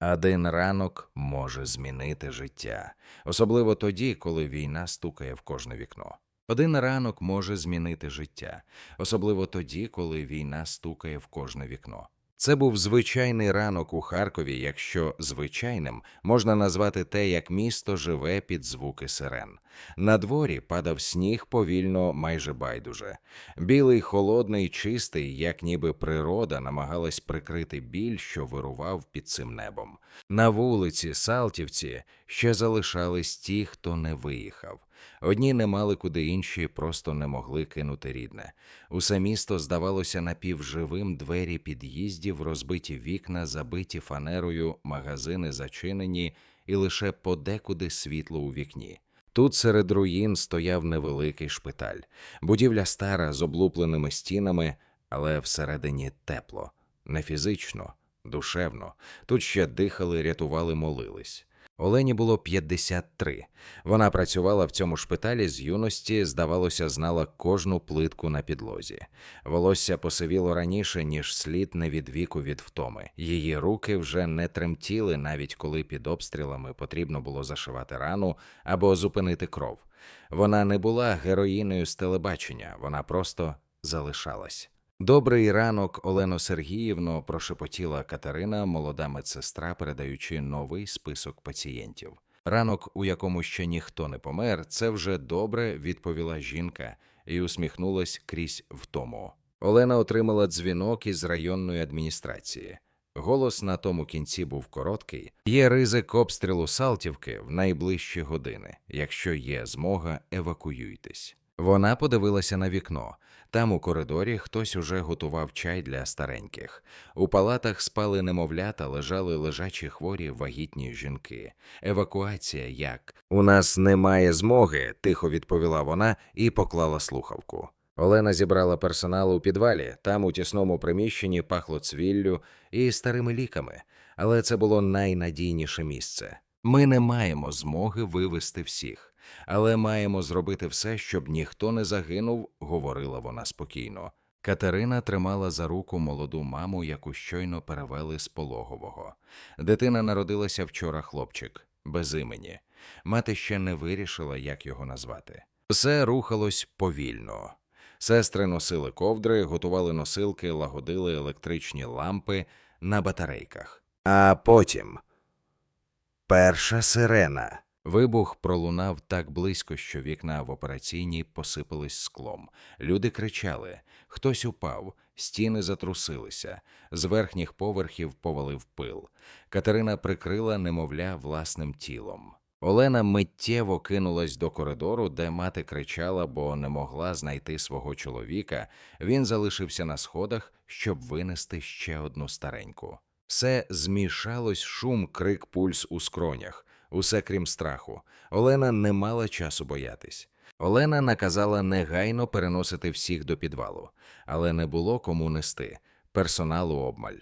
Один ранок може змінити життя, особливо тоді, коли війна стукає в кожне вікно. Один ранок може змінити життя, особливо тоді, коли війна стукає в кожне вікно. Це був звичайний ранок у Харкові, якщо звичайним можна назвати те, як місто живе під звуки сирен. На дворі падав сніг повільно, майже байдуже. Білий, холодний, чистий, як ніби природа намагалась прикрити біль, що вирував під цим небом. На вулиці Салтівці ще залишались ті, хто не виїхав. Одні не мали куди інші, просто не могли кинути рідне. Усе місто здавалося напівживим, двері під'їздів, розбиті вікна, забиті фанерою, магазини зачинені, і лише подекуди світло у вікні. Тут серед руїн стояв невеликий шпиталь, будівля стара з облупленими стінами, але всередині тепло, не фізично, душевно. Тут ще дихали, рятували, молились. Олені було 53. Вона працювала в цьому шпиталі з юності, здавалося, знала кожну плитку на підлозі. Волосся посивіло раніше, ніж слід не від віку від втоми. Її руки вже не тремтіли, навіть коли під обстрілами потрібно було зашивати рану або зупинити кров. Вона не була героїною з телебачення, вона просто залишалась. Добрий ранок, Олено Сергіївно, прошепотіла Катерина, молода медсестра, передаючи новий список пацієнтів. Ранок, у якому ще ніхто не помер, це вже добре, відповіла жінка і усміхнулась крізь втому. Олена отримала дзвінок із районної адміністрації. Голос на тому кінці був короткий. Є ризик обстрілу Салтівки в найближчі години. Якщо є змога, евакуюйтесь. Вона подивилася на вікно. Там у коридорі хтось уже готував чай для стареньких. У палатах спали немовлята, лежали лежачі хворі вагітні жінки. Евакуація як? У нас немає змоги, тихо відповіла вона і поклала слухавку. Олена зібрала персонал у підвалі. Там у тісному приміщенні пахло цвіллю і старими ліками, але це було найнадійніше місце. Ми не маємо змоги вивести всіх, але маємо зробити все, щоб ніхто не загинув, говорила вона спокійно. Катерина тримала за руку молоду маму, яку щойно перевели з пологового. Дитина народилася вчора хлопчик, без імені. Мати ще не вирішила, як його назвати. Все рухалось повільно. Сестри носили ковдри, готували носилки, лагодили електричні лампи на батарейках. А потім перша сирена. Вибух пролунав так близько, що вікна в операційній посипались склом. Люди кричали, хтось упав, стіни затрусилися, з верхніх поверхів повалив пил. Катерина прикрила немовля власним тілом. Олена миттєво кинулась до коридору, де мати кричала, бо не могла знайти свого чоловіка. Він залишився на сходах, щоб винести ще одну стареньку. Все змішалось шум, крик, пульс у скронях, усе крім страху. Олена не мала часу боятись. Олена наказала негайно переносити всіх до підвалу, але не було кому нести персоналу обмаль.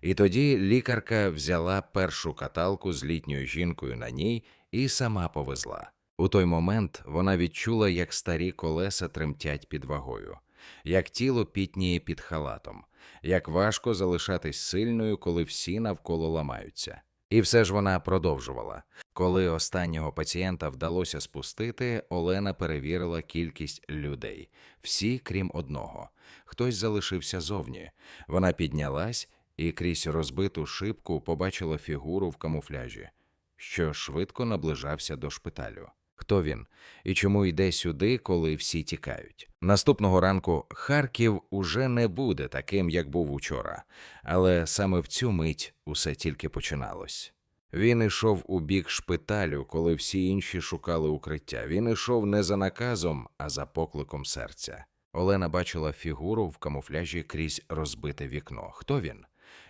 І тоді лікарка взяла першу каталку з літньою жінкою на ній і сама повезла. У той момент вона відчула, як старі колеса тремтять під вагою, як тіло пітніє під халатом, як важко залишатись сильною, коли всі навколо ламаються. І все ж вона продовжувала. Коли останнього пацієнта вдалося спустити, Олена перевірила кількість людей, всі крім одного. Хтось залишився зовні. Вона піднялась і крізь розбиту шибку побачила фігуру в камуфляжі, що швидко наближався до шпиталю. Хто він і чому йде сюди, коли всі тікають? Наступного ранку Харків уже не буде таким, як був учора, але саме в цю мить усе тільки починалось. Він ішов у бік шпиталю, коли всі інші шукали укриття. Він ішов не за наказом, а за покликом серця. Олена бачила фігуру в камуфляжі крізь розбите вікно. Хто він?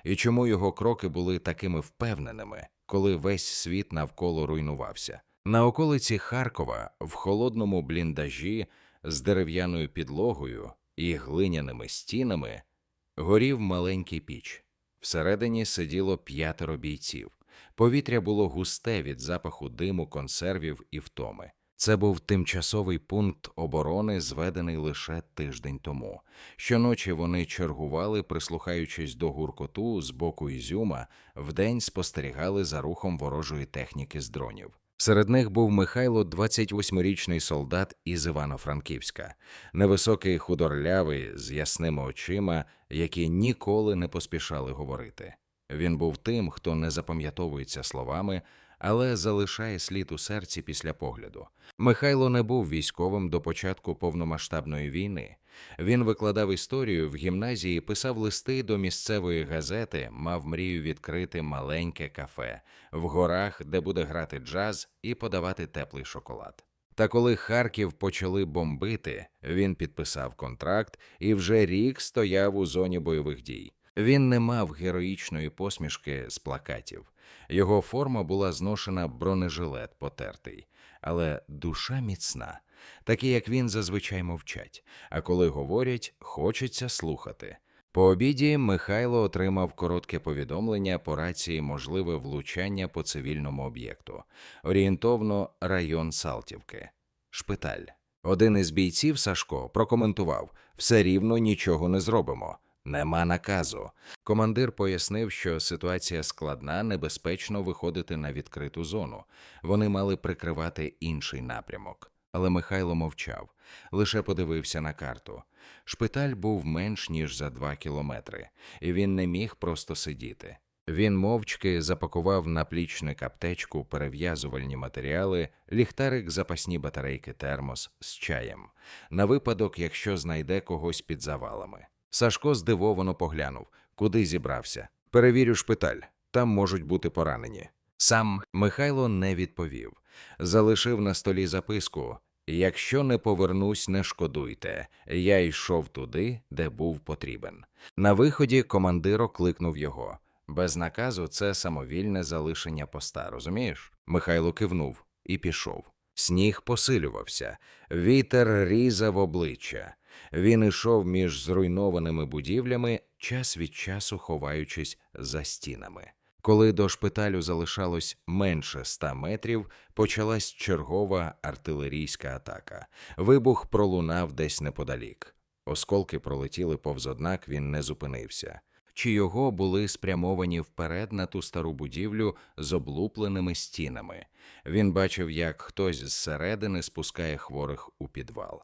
І чому його кроки були такими впевненими, коли весь світ навколо руйнувався? На околиці Харкова, в холодному бліндажі з дерев'яною підлогою і глиняними стінами, горів маленький піч. Всередині сиділо п'ятеро бійців. Повітря було густе від запаху диму, консервів і втоми. Це був тимчасовий пункт оборони, зведений лише тиждень тому. Щоночі вони чергували, прислухаючись до гуркоту з боку Ізюма, вдень спостерігали за рухом ворожої техніки з дронів. Серед них був Михайло, 28-річний солдат із Івано-Франківська, невисокий худорлявий з ясними очима, які ніколи не поспішали говорити. Він був тим, хто не запам'ятовується словами, але залишає слід у серці після погляду. Михайло не був військовим до початку повномасштабної війни. Він викладав історію в гімназії, писав листи до місцевої газети, мав мрію відкрити маленьке кафе в горах, де буде грати джаз і подавати теплий шоколад. Та коли Харків почали бомбити, він підписав контракт і вже рік стояв у зоні бойових дій. Він не мав героїчної посмішки з плакатів. Його форма була зношена бронежилет потертий, але душа міцна. Такі, як він, зазвичай мовчать, а коли говорять, хочеться слухати. По обіді Михайло отримав коротке повідомлення по рації можливе влучання по цивільному об'єкту, орієнтовно район Салтівки, шпиталь. Один із бійців Сашко прокоментував: все рівно нічого не зробимо. Нема наказу. Командир пояснив, що ситуація складна, небезпечно виходити на відкриту зону. Вони мали прикривати інший напрямок. Але Михайло мовчав, лише подивився на карту. Шпиталь був менш ніж за два кілометри, і він не міг просто сидіти. Він мовчки запакував на плічник аптечку, перев'язувальні матеріали, ліхтарик, запасні батарейки, термос з чаєм, на випадок, якщо знайде когось під завалами. Сашко здивовано поглянув, куди зібрався. Перевірю шпиталь, там можуть бути поранені. Сам Михайло не відповів. Залишив на столі записку Якщо не повернусь, не шкодуйте. Я йшов туди, де був потрібен. На виході командир окликнув його. Без наказу це самовільне залишення поста, розумієш? Михайло кивнув і пішов. Сніг посилювався, вітер різав обличчя. Він ішов між зруйнованими будівлями, час від часу ховаючись за стінами. Коли до шпиталю залишалось менше ста метрів, почалась чергова артилерійська атака. Вибух пролунав десь неподалік. Осколки пролетіли повз однак він не зупинився. Чи його були спрямовані вперед на ту стару будівлю з облупленими стінами. Він бачив, як хтось зсередини спускає хворих у підвал.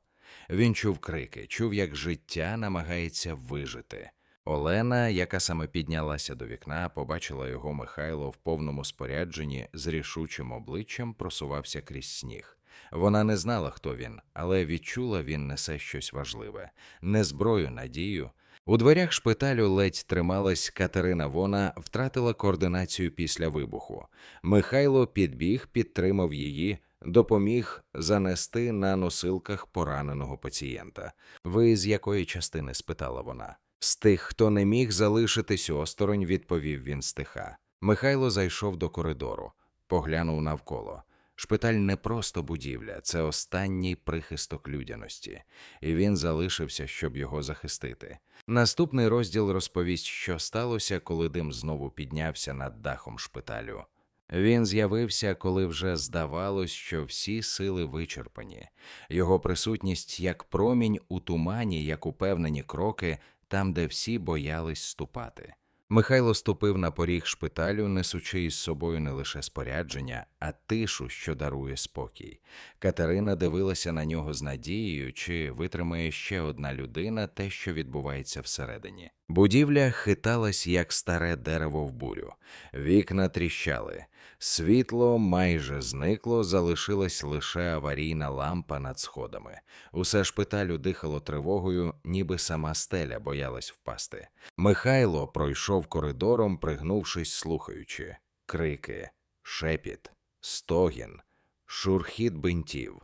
Він чув крики, чув, як життя намагається вижити. Олена, яка саме піднялася до вікна, побачила його Михайло в повному спорядженні з рішучим обличчям просувався крізь сніг. Вона не знала, хто він, але відчула, він несе щось важливе, не зброю, надію. У дверях шпиталю ледь трималась Катерина Вона, втратила координацію після вибуху. Михайло підбіг, підтримав її, допоміг занести на носилках пораненого пацієнта. Ви з якої частини? спитала вона. З тих, хто не міг залишитись осторонь, відповів він стиха. Михайло зайшов до коридору, поглянув навколо. Шпиталь не просто будівля, це останній прихисток людяності, і він залишився, щоб його захистити. Наступний розділ розповість, що сталося, коли дим знову піднявся над дахом шпиталю. Він з'явився, коли вже здавалось, що всі сили вичерпані. Його присутність як промінь у тумані, як упевнені кроки, там, де всі боялись ступати. Михайло ступив на поріг шпиталю, несучи із собою не лише спорядження, а тишу, що дарує спокій. Катерина дивилася на нього з надією, чи витримає ще одна людина те, що відбувається всередині. Будівля хиталась, як старе дерево в бурю, вікна тріщали. Світло майже зникло, залишилась лише аварійна лампа над сходами. Усе шпиталю дихало тривогою, ніби сама стеля боялась впасти. Михайло пройшов коридором, пригнувшись, слухаючи крики, шепіт, стогін, шурхіт бинтів.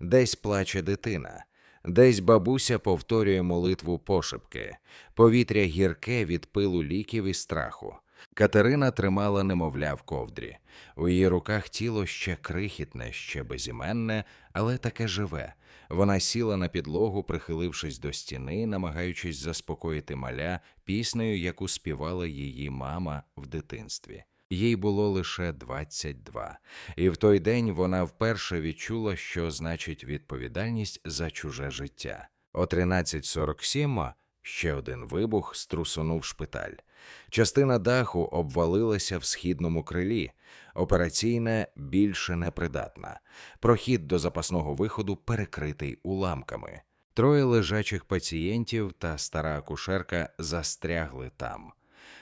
Десь плаче дитина. Десь бабуся повторює молитву пошепки, повітря гірке від пилу ліків і страху. Катерина тримала немовля в ковдрі. У її руках тіло ще крихітне, ще безіменне, але таке живе. Вона сіла на підлогу, прихилившись до стіни, намагаючись заспокоїти маля піснею, яку співала її мама в дитинстві. Їй було лише 22, і в той день вона вперше відчула, що значить відповідальність за чуже життя. О 13.47 ще один вибух струсунув шпиталь. Частина даху обвалилася в східному крилі. Операційна більше непридатна. Прохід до запасного виходу перекритий уламками. Троє лежачих пацієнтів та стара акушерка застрягли там.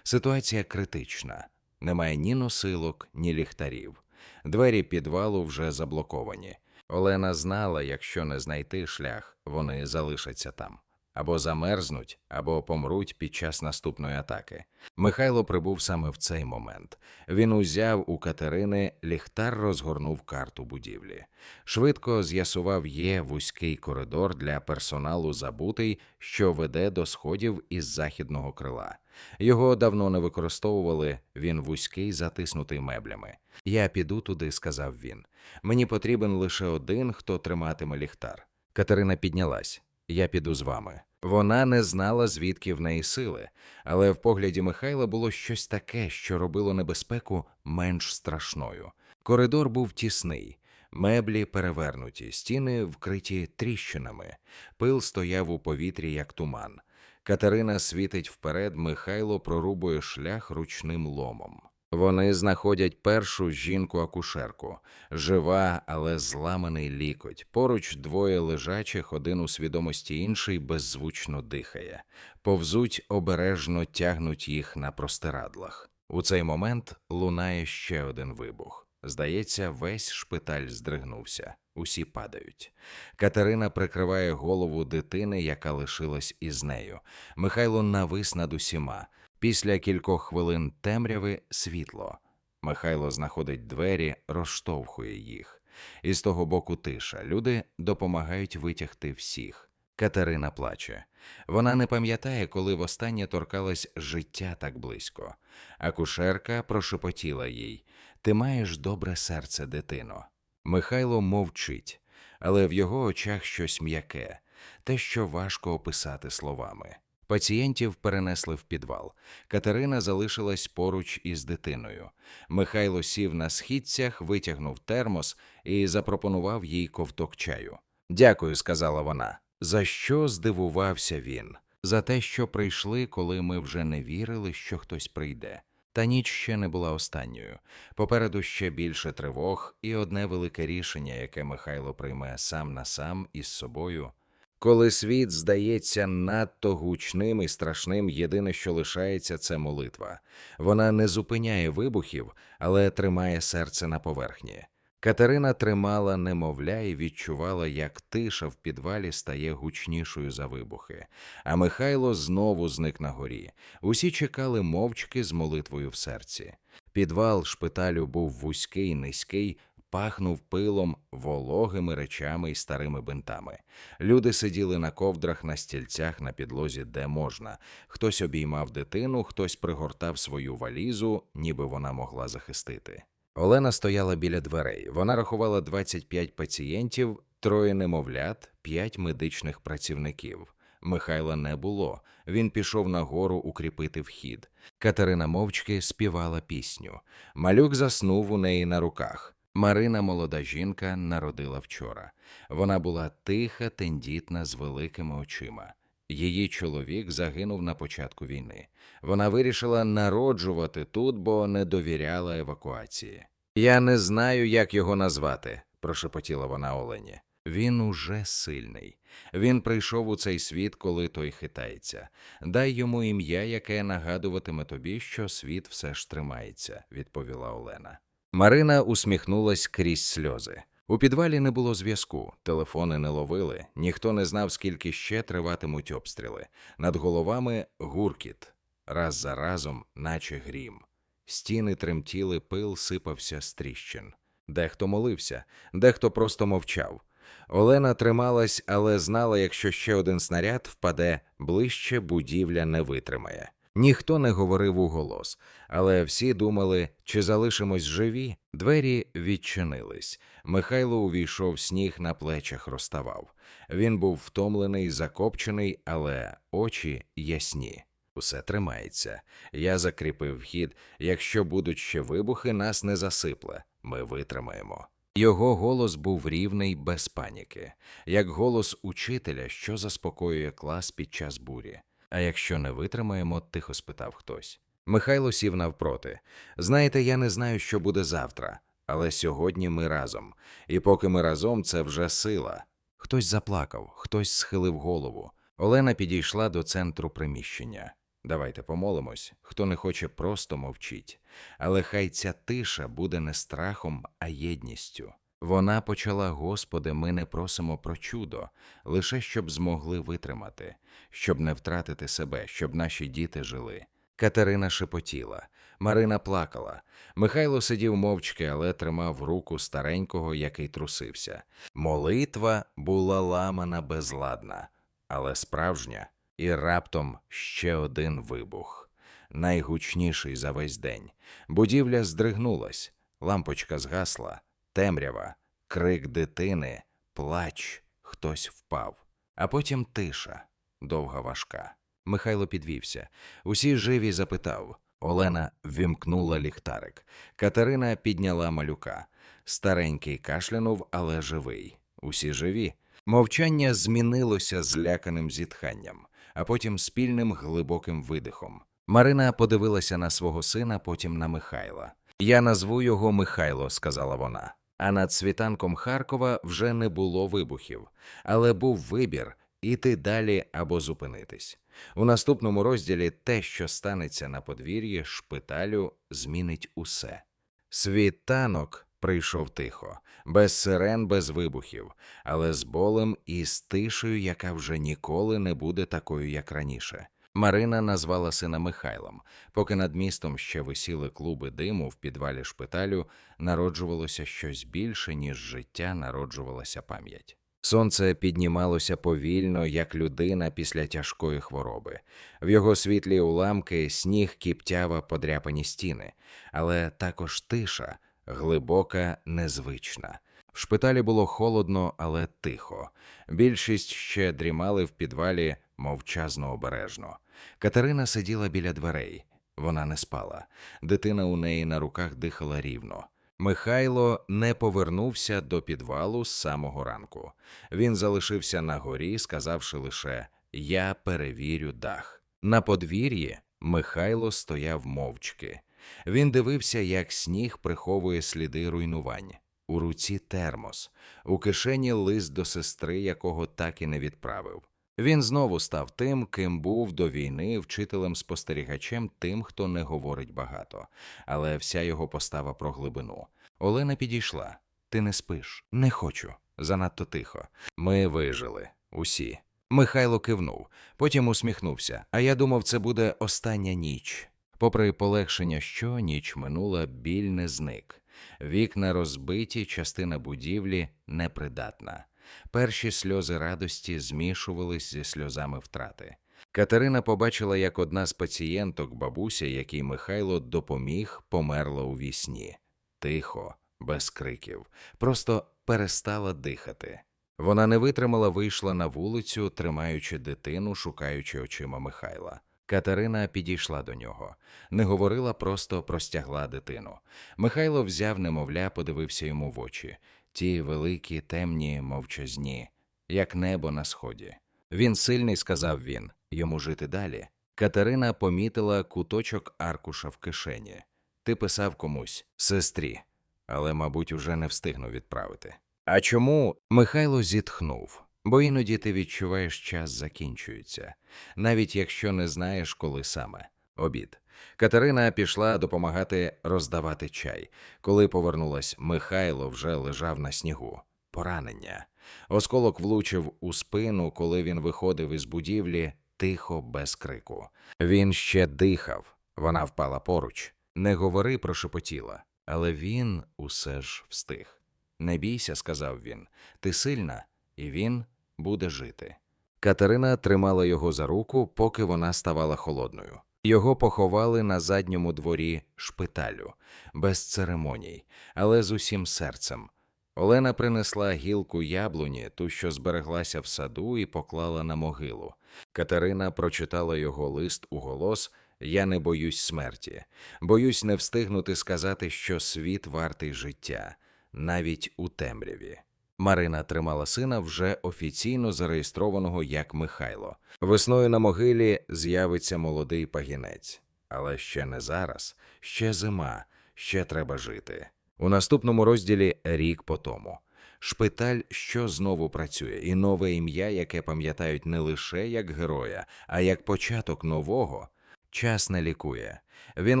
Ситуація критична. Немає ні носилок, ні ліхтарів. Двері підвалу вже заблоковані. Олена знала, якщо не знайти шлях, вони залишаться там. Або замерзнуть, або помруть під час наступної атаки. Михайло прибув саме в цей момент. Він узяв у Катерини ліхтар, розгорнув карту будівлі. Швидко з'ясував, є вузький коридор для персоналу забутий, що веде до сходів із західного крила. Його давно не використовували, він вузький, затиснутий меблями. Я піду туди, сказав він. Мені потрібен лише один, хто триматиме ліхтар. Катерина піднялась. Я піду з вами. Вона не знала, звідки в неї сили, але в погляді Михайла було щось таке, що робило небезпеку менш страшною. Коридор був тісний, меблі перевернуті, стіни вкриті тріщинами, пил стояв у повітрі, як туман. Катерина світить вперед, Михайло прорубує шлях ручним ломом. Вони знаходять першу жінку-акушерку, жива, але зламаний лікоть. Поруч двоє лежачих, один у свідомості інший беззвучно дихає. Повзуть, обережно тягнуть їх на простирадлах. У цей момент лунає ще один вибух. Здається, весь шпиталь здригнувся, усі падають. Катерина прикриває голову дитини, яка лишилась із нею. Михайло навис над усіма. Після кількох хвилин темряви світло. Михайло знаходить двері, розштовхує їх. І з того боку тиша. Люди допомагають витягти всіх. Катерина плаче. Вона не пам'ятає, коли востаннє торкалась життя так близько. Акушерка прошепотіла їй Ти маєш добре серце, дитино. Михайло мовчить, але в його очах щось м'яке, те, що важко описати словами. Пацієнтів перенесли в підвал. Катерина залишилась поруч із дитиною. Михайло сів на східцях, витягнув термос і запропонував їй ковток чаю. Дякую, сказала вона. За що здивувався він? За те, що прийшли, коли ми вже не вірили, що хтось прийде. Та ніч ще не була останньою. Попереду ще більше тривог і одне велике рішення, яке Михайло прийме сам на сам із собою. Коли світ здається надто гучним і страшним, єдине, що лишається, це молитва. Вона не зупиняє вибухів, але тримає серце на поверхні. Катерина тримала немовля і відчувала, як тиша в підвалі стає гучнішою за вибухи. А Михайло знову зник на горі. Усі чекали мовчки з молитвою в серці. Підвал шпиталю був вузький, низький, пахнув пилом, вологими речами і старими бинтами. Люди сиділи на ковдрах, на стільцях, на підлозі, де можна. Хтось обіймав дитину, хтось пригортав свою валізу, ніби вона могла захистити. Олена стояла біля дверей. Вона рахувала 25 пацієнтів, троє немовлят, п'ять медичних працівників. Михайла не було. Він пішов нагору укріпити вхід. Катерина мовчки співала пісню. Малюк заснув у неї на руках. Марина, молода жінка, народила вчора. Вона була тиха, тендітна, з великими очима. Її чоловік загинув на початку війни. Вона вирішила народжувати тут, бо не довіряла евакуації. Я не знаю, як його назвати, прошепотіла вона Олені. Він уже сильний. Він прийшов у цей світ, коли той хитається. Дай йому ім'я, яке нагадуватиме тобі, що світ все ж тримається, відповіла Олена. Марина усміхнулась крізь сльози. У підвалі не було зв'язку, телефони не ловили, ніхто не знав, скільки ще триватимуть обстріли. Над головами гуркіт, раз за разом, наче грім. Стіни тремтіли, пил сипався з тріщин. Дехто молився, дехто просто мовчав. Олена трималась, але знала, якщо ще один снаряд впаде ближче, будівля не витримає. Ніхто не говорив у голос, але всі думали, чи залишимось живі. Двері відчинились. Михайло увійшов сніг на плечах розставав. Він був втомлений, закопчений, але очі ясні. Усе тримається. Я закріпив вхід. Якщо будуть ще вибухи, нас не засипле. Ми витримаємо. Його голос був рівний без паніки, як голос учителя, що заспокоює клас під час бурі. А якщо не витримаємо, тихо спитав хтось. Михайло сів навпроти. Знаєте, я не знаю, що буде завтра, але сьогодні ми разом. І поки ми разом, це вже сила. Хтось заплакав, хтось схилив голову. Олена підійшла до центру приміщення. Давайте помолимось. Хто не хоче, просто мовчіть. Але хай ця тиша буде не страхом, а єдністю. Вона почала, Господи, ми не просимо про чудо, лише щоб змогли витримати, щоб не втратити себе, щоб наші діти жили. Катерина шепотіла, Марина плакала. Михайло сидів мовчки, але тримав руку старенького, який трусився. Молитва була ламана безладна, але справжня, і раптом ще один вибух. Найгучніший за весь день. Будівля здригнулась, лампочка згасла, темрява, крик дитини, плач, хтось впав. А потім тиша, довга важка. Михайло підвівся. Усі живі запитав. Олена ввімкнула ліхтарик. Катерина підняла малюка. Старенький кашлянув, але живий. Усі живі. Мовчання змінилося зляканим зітханням, а потім спільним глибоким видихом. Марина подивилася на свого сина, потім на Михайла. Я назву його Михайло, сказала вона. А над світанком Харкова вже не було вибухів, але був вибір іти далі або зупинитись. У наступному розділі те, що станеться на подвір'ї шпиталю, змінить усе. Світанок прийшов тихо, без сирен, без вибухів, але з болем і з тишею, яка вже ніколи не буде такою, як раніше. Марина назвала сина Михайлом. Поки над містом ще висіли клуби диму в підвалі шпиталю, народжувалося щось більше, ніж життя народжувалася пам'ять. Сонце піднімалося повільно, як людина після тяжкої хвороби. В його світлі уламки сніг кіптява подряпані стіни, але також тиша, глибока, незвична. В шпиталі було холодно, але тихо. Більшість ще дрімали в підвалі мовчазно обережно. Катерина сиділа біля дверей. Вона не спала. Дитина у неї на руках дихала рівно. Михайло не повернувся до підвалу з самого ранку. Він залишився на горі, сказавши лише Я перевірю дах. На подвір'ї Михайло стояв мовчки. Він дивився, як сніг приховує сліди руйнувань. У руці термос, у кишені лист до сестри, якого так і не відправив. Він знову став тим, ким був до війни вчителем-спостерігачем, тим, хто не говорить багато, але вся його постава про глибину. Олена підійшла. Ти не спиш? Не хочу. Занадто тихо. Ми вижили. Усі. Михайло кивнув, потім усміхнувся. А я думав, це буде остання ніч. Попри полегшення, що ніч минула, біль не зник. Вікна розбиті, частина будівлі непридатна. Перші сльози радості змішувались зі сльозами втрати. Катерина побачила, як одна з пацієнток, бабуся, якій Михайло допоміг, померла у вісні. Тихо, без криків, просто перестала дихати. Вона не витримала, вийшла на вулицю, тримаючи дитину, шукаючи очима Михайла. Катерина підійшла до нього, не говорила, просто простягла дитину. Михайло взяв немовля, подивився йому в очі ті великі, темні, мовчазні, як небо на сході. Він сильний, сказав він, йому жити далі. Катерина помітила куточок аркуша в кишені. Ти писав комусь сестрі, але, мабуть, уже не встигну відправити. А чому? Михайло зітхнув, бо іноді ти відчуваєш, час закінчується, навіть якщо не знаєш, коли саме обід. Катерина пішла допомагати роздавати чай. Коли повернулась, Михайло вже лежав на снігу. Поранення. Осколок влучив у спину, коли він виходив із будівлі, тихо, без крику. Він ще дихав, вона впала поруч. Не говори, прошепотіла, але він усе ж встиг. Не бійся, сказав він, ти сильна, і він буде жити. Катерина тримала його за руку, поки вона ставала холодною. Його поховали на задньому дворі шпиталю, без церемоній, але з усім серцем. Олена принесла гілку яблуні, ту, що збереглася в саду, і поклала на могилу. Катерина прочитала його лист у голос Я не боюсь смерті, боюсь не встигнути сказати, що світ вартий життя, навіть у темряві. Марина тримала сина вже офіційно зареєстрованого як Михайло. Весною на могилі з'явиться молодий пагінець. Але ще не зараз, ще зима, ще треба жити. У наступному розділі рік по тому. Шпиталь, що знову працює, і нове ім'я, яке пам'ятають не лише як героя, а як початок нового. Час не лікує. Він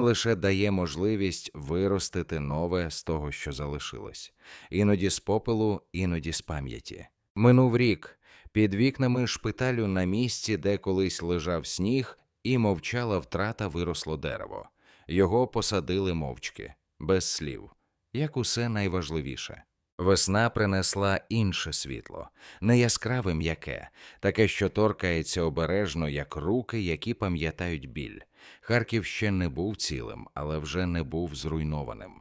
лише дає можливість виростити нове з того, що залишилось. Іноді з попелу, іноді з пам'яті. Минув рік. Під вікнами шпиталю на місці, де колись лежав сніг, і мовчала втрата виросло дерево. Його посадили мовчки, без слів, як усе найважливіше. Весна принесла інше світло, не яскраве м'яке, таке, що торкається обережно, як руки, які пам'ятають біль. Харків ще не був цілим, але вже не був зруйнованим.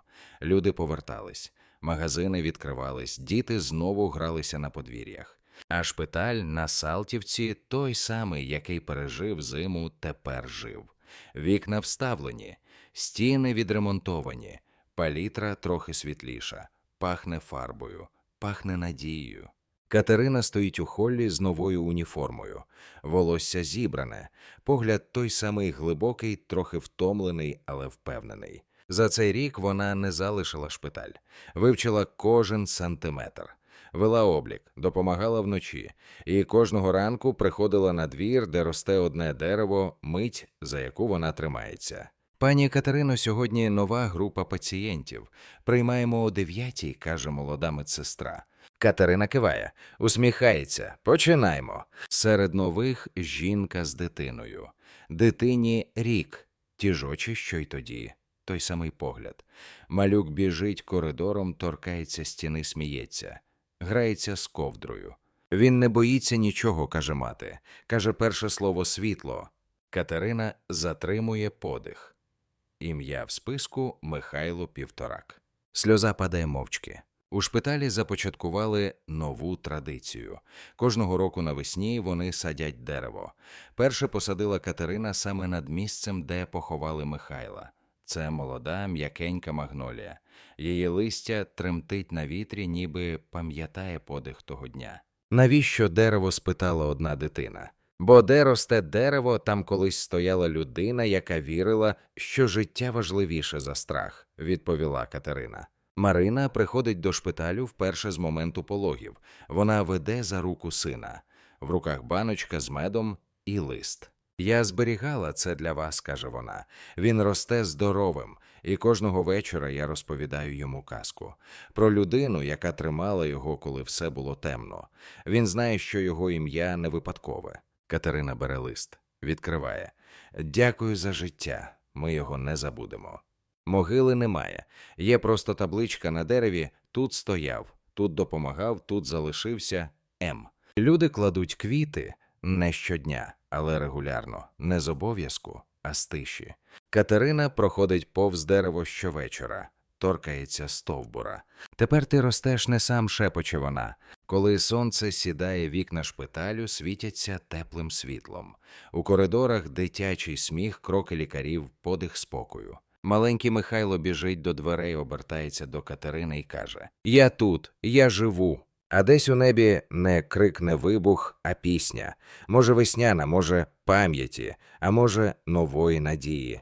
Люди повертались, магазини відкривались, діти знову гралися на подвір'ях. А шпиталь на Салтівці той самий, який пережив зиму, тепер жив. Вікна вставлені, стіни відремонтовані, палітра трохи світліша, пахне фарбою, пахне надією. Катерина стоїть у холлі з новою уніформою, волосся зібране, погляд той самий глибокий, трохи втомлений, але впевнений. За цей рік вона не залишила шпиталь, вивчила кожен сантиметр, вела облік, допомагала вночі, і кожного ранку приходила на двір, де росте одне дерево, мить, за яку вона тримається. Пані Катерино, сьогодні нова група пацієнтів. Приймаємо о дев'ятій, каже молода медсестра. Катерина киває, усміхається. Починаймо. Серед нових жінка з дитиною. Дитині рік, ті ж очі, що й тоді, той самий погляд. Малюк біжить коридором, торкається стіни, сміється, грається з ковдрою. Він не боїться нічого, каже мати. Каже перше слово світло. Катерина затримує подих. Ім'я в списку Михайло Півторак. Сльоза падає мовчки. У шпиталі започаткували нову традицію. Кожного року навесні вони садять дерево. Перше посадила Катерина саме над місцем, де поховали Михайла. Це молода, м'якенька магнолія. Її листя тремтить на вітрі, ніби пам'ятає подих того дня. Навіщо дерево спитала одна дитина? Бо де росте дерево, там колись стояла людина, яка вірила, що життя важливіше за страх, відповіла Катерина. Марина приходить до шпиталю вперше з моменту пологів. Вона веде за руку сина. В руках баночка з медом і лист. Я зберігала це для вас, каже вона. Він росте здоровим, і кожного вечора я розповідаю йому казку про людину, яка тримала його, коли все було темно. Він знає, що його ім'я не випадкове. Катерина бере лист, відкриває. Дякую за життя. Ми його не забудемо. Могили немає. Є просто табличка на дереві тут стояв, тут допомагав, тут залишився М. Люди кладуть квіти не щодня, але регулярно, не з обов'язку, а з тиші. Катерина проходить повз дерево щовечора, торкається стовбура. Тепер ти ростеш не сам шепоче вона. Коли сонце сідає, вікна шпиталю світяться теплим світлом. У коридорах дитячий сміх, кроки лікарів, подих спокою. Маленький Михайло біжить до дверей, обертається до Катерини і каже: Я тут, я живу. А десь у небі не крик, не вибух, а пісня. Може, весняна, може, пам'яті, а може, нової надії.